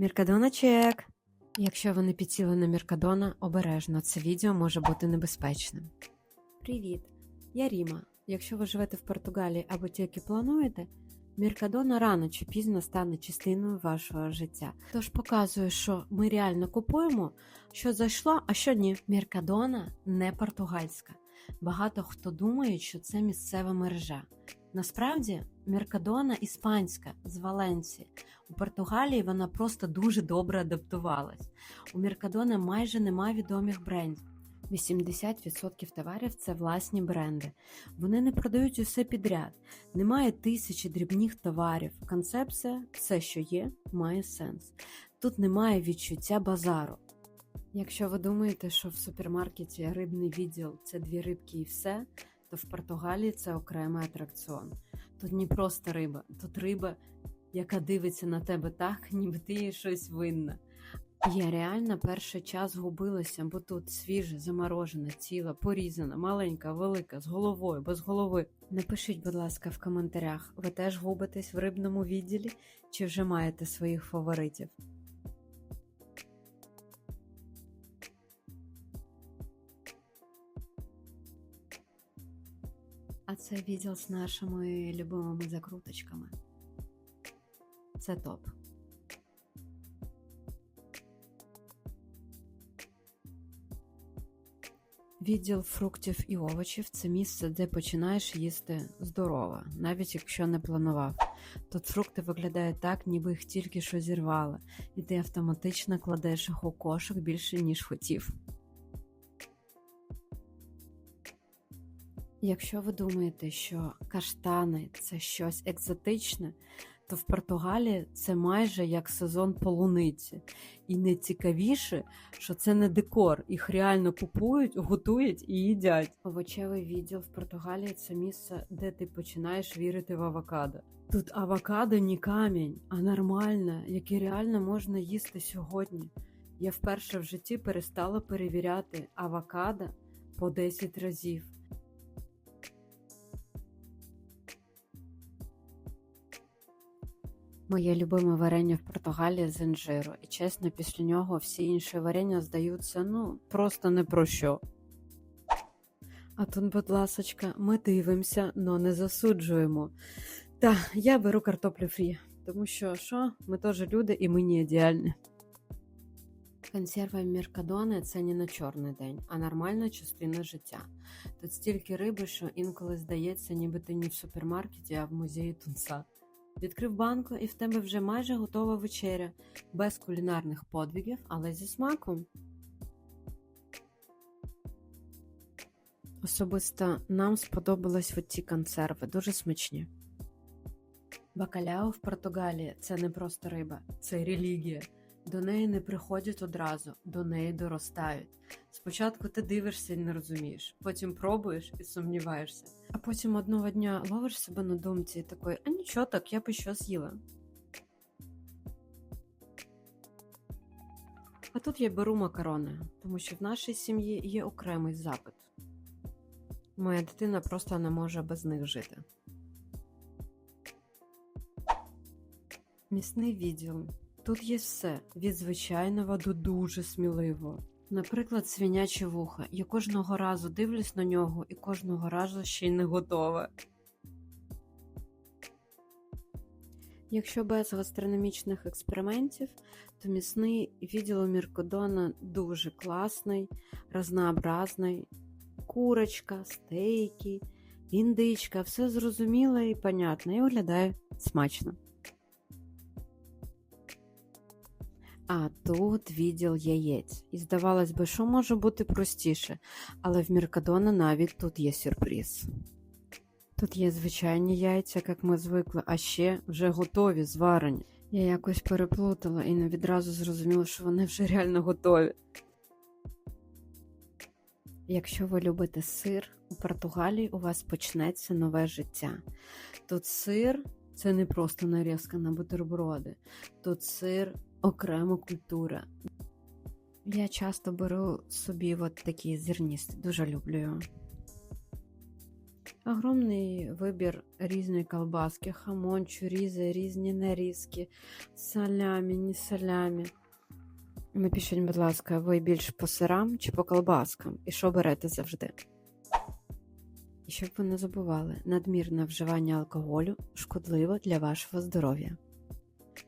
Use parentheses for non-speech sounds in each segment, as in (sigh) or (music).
Міркадона чек. Якщо ви не підсіли на Міркадона, обережно це відео може бути небезпечним. Привіт, я Ріма. Якщо ви живете в Португалії або тільки плануєте, Міркадона рано чи пізно стане частиною вашого життя. Тож показую, що ми реально купуємо, що зайшло, а що ні. Міркадона не португальська. Багато хто думає, що це місцева мережа. Насправді, Меркадона іспанська з Валенції. У Португалії вона просто дуже добре адаптувалась. У Меркадона майже немає відомих брендів. 80% товарів це власні бренди. Вони не продають усе підряд. Немає тисячі дрібних товарів. Концепція все, що є, має сенс. Тут немає відчуття базару. Якщо ви думаєте, що в супермаркеті рибний відділ це дві рибки і все, то в Португалії це окремий атракціон. Тут не просто риба, тут риба, яка дивиться на тебе так, (laughs) ніби ти їй щось винна. Я реально перший час губилася, бо тут свіже, заморожене, ціла, порізана, маленька, велика, з головою, без голови. Напишіть, будь ласка, в коментарях, ви теж губитесь в рибному відділі чи вже маєте своїх фаворитів? А це відділ з нашими любимими закруточками. Це топ. Відділ фруктів і овочів це місце, де починаєш їсти здорово, навіть якщо не планував. Тут фрукти виглядають так, ніби їх тільки що зірвали, і ти автоматично кладеш їх у кошик більше, ніж хотів. Якщо ви думаєте, що каштани це щось екзотичне, то в Португалії це майже як сезон полуниці. І найцікавіше, що це не декор, їх реально купують, готують і їдять. Овочевий відділ в Португалії це місце, де ти починаєш вірити в авокадо. Тут авокадо не камінь, а нормальне, яке реально можна їсти сьогодні. Я вперше в житті перестала перевіряти авокадо по 10 разів. Моє любиме варення в Португалії з інжиру, і чесно, після нього всі інші варення здаються ну просто не про що. А тут, будь ласочка, ми дивимося, но не засуджуємо. Та я беру картоплю фрі, тому що що, ми теж люди і ми не ідеальні. Консерва Міркадони це не на чорний день, а нормальна частина життя. Тут стільки риби, що інколи здається, ніби ти не в супермаркеті, а в музеї тунца. Відкрив банку, і в тебе вже майже готова вечеря, без кулінарних подвигів, але зі смаком. Особисто нам сподобались ці консерви, дуже смачні. Бакаляо в Португалії це не просто риба, це релігія. До неї не приходять одразу, до неї доростають. Спочатку ти дивишся і не розумієш, потім пробуєш і сумніваєшся. А потім одного дня ловиш себе на думці і такий, а нічого так, я би що з'їла. А тут я беру макарони, тому що в нашій сім'ї є окремий запит. Моя дитина просто не може без них жити. Місний відділ. Тут є все від звичайного до дуже сміливого. Наприклад, свиняче вуха. Я кожного разу дивлюсь на нього і кожного разу ще й не готова. Якщо без гастрономічних експериментів, то місний відділ Міркодона дуже класний, разнообразний. Курочка, стейки, індичка, все зрозуміло і понятно, і виглядає смачно. А тут відділ яєць. І здавалось би, що може бути простіше, але в Міркадона навіть тут є сюрприз. Тут є звичайні яйця, як ми звикли, а ще вже готові, зварені. Я якось переплутала і не відразу зрозуміла, що вони вже реально готові. Якщо ви любите сир, у Португалії у вас почнеться нове життя. Тут сир це не просто нарізка на бутерброди. Тут сир окрема культура. Я часто беру собі от такі зерністі, дуже люблю його. Огромний вибір різної колбаски, хамон, чурізи, різні нарізки, салямі, не салямі. Напишіть, будь ласка, ви більш по сирам чи по колбаскам? І що берете завжди? І щоб ви не забували, надмірне вживання алкоголю шкодливо для вашого здоров'я.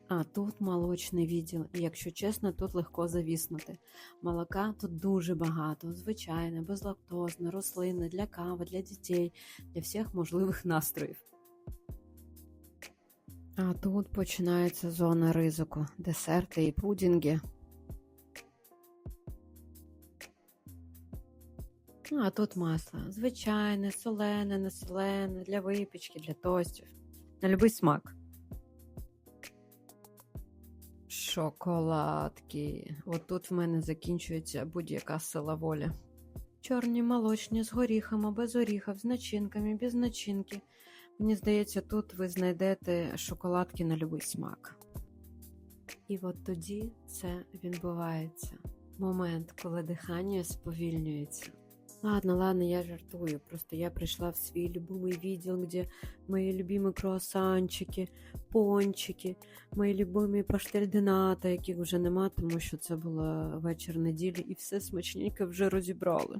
А тут молочний відділ, і якщо чесно, тут легко завіснути. Молока тут дуже багато, звичайне, безлактозне, рослинне, для кави, для дітей, для всіх можливих настроїв. А тут починається зона ризику, десерти і пудінги. Ну, а тут масло. Звичайне, солене, несолене, для випічки, для тостів. На любий смак. Шоколадки. От тут в мене закінчується будь-яка сила волі. Чорні молочні з горіхами, без горіхів, з начинками, без начинки. Мені здається, тут ви знайдете шоколадки на любий смак. І от тоді це відбувається. Момент, коли дихання сповільнюється. Ладно, ладно, я жартую. Просто я прийшла в свій любимий відділ, где мої любимі круасанчики, пончики, мої любимі паштельдената, яких вже нема, тому що це була вечір неділі, і все смачненько вже розібрали.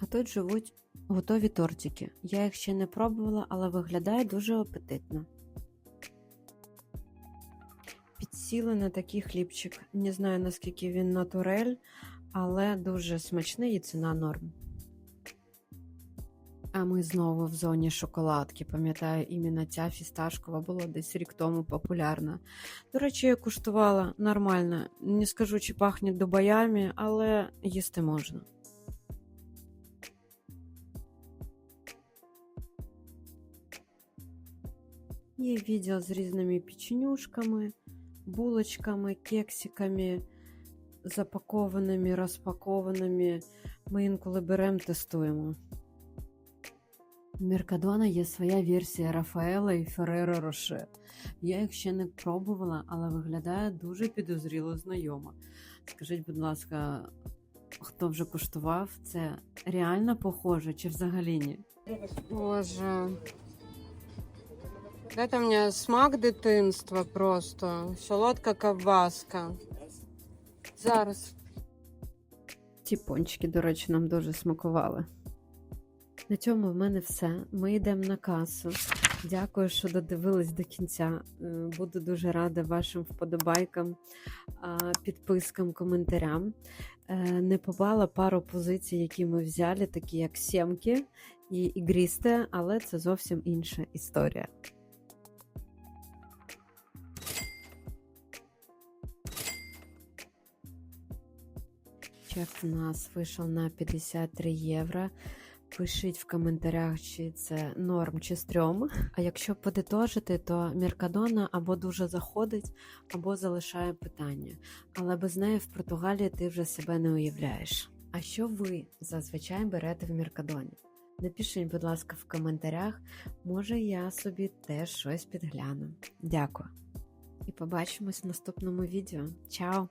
А тут живуть готові тортики. Я їх ще не пробувала, але виглядає дуже апетитно. Підсіли на такий хлібчик. Не знаю наскільки він натурель, але дуже смачний і ціна норм. А ми знову в зоні шоколадки. Пам'ятаю, іменно ця фісташкова була десь рік тому популярна. До речі, я куштувала нормально. Не скажу, чи пахне дубаями, але їсти можна. Є відділ з різними печенюшками, булочками, кексиками, запакованими, розпакованими. Ми інколи беремо, тестуємо. У Меркадона є своя версія Рафаела і Ферреро Роше. Я їх ще не пробувала, але виглядає дуже підозріло знайомо. Скажіть, будь ласка, хто вже куштував, це реально похоже чи взагалі ні? Боже. Це мені смак дитинства просто. Солодка ковбаска. Зараз. Ці пончики, до речі, нам дуже смакували. На цьому в мене все. Ми йдемо на касу. Дякую, що додивились до кінця. Е, Буду дуже рада вашим вподобайкам, підпискам, коментарям. Е, Не побала пару позицій, які ми взяли, такі як сімки і ігрісте, але це зовсім інша історія. Чек у нас вийшов на 53 євро. Пишіть в коментарях, чи це норм чи стрьом. А якщо подитожити, то Меркадона або дуже заходить, або залишає питання. Але без неї в Португалії ти вже себе не уявляєш. А що ви зазвичай берете в Меркадоні? Напишіть, будь ласка, в коментарях, може я собі теж щось підгляну. Дякую. І побачимось в наступному відео. Чао!